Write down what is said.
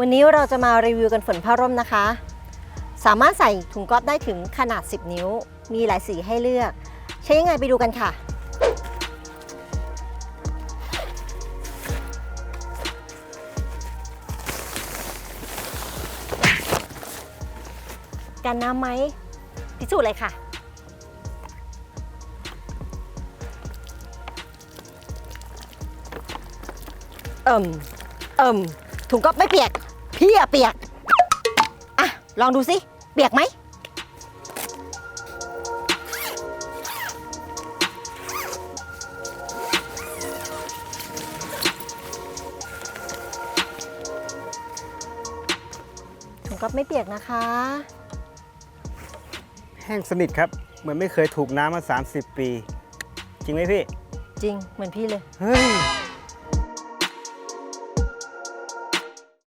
วันนี้เราจะมารีวิวกันฝนผ้าร่มนะคะ สามารถใส่ถุงก๊อฟได้ถึงขนาด 10 นิ้ว มีหลายสีให้เลือก ใช้ยังไงไปดูกันค่ะ กันน้ำไหมพิสูจน์เลยค่ะเอิ่มเอิ่ม ถุงก๊อฟไม่เปียก พี่อะเปียก อะ ลองดูสิ เปียกไหม ถุงก๊อฟไม่เปียกนะคะ แห้งสนิทครับ เหมือนไม่เคยถูกน้ำมา 30 ปี จริงไหมพี่ จริง เหมือนพี่เลย เฮ้ย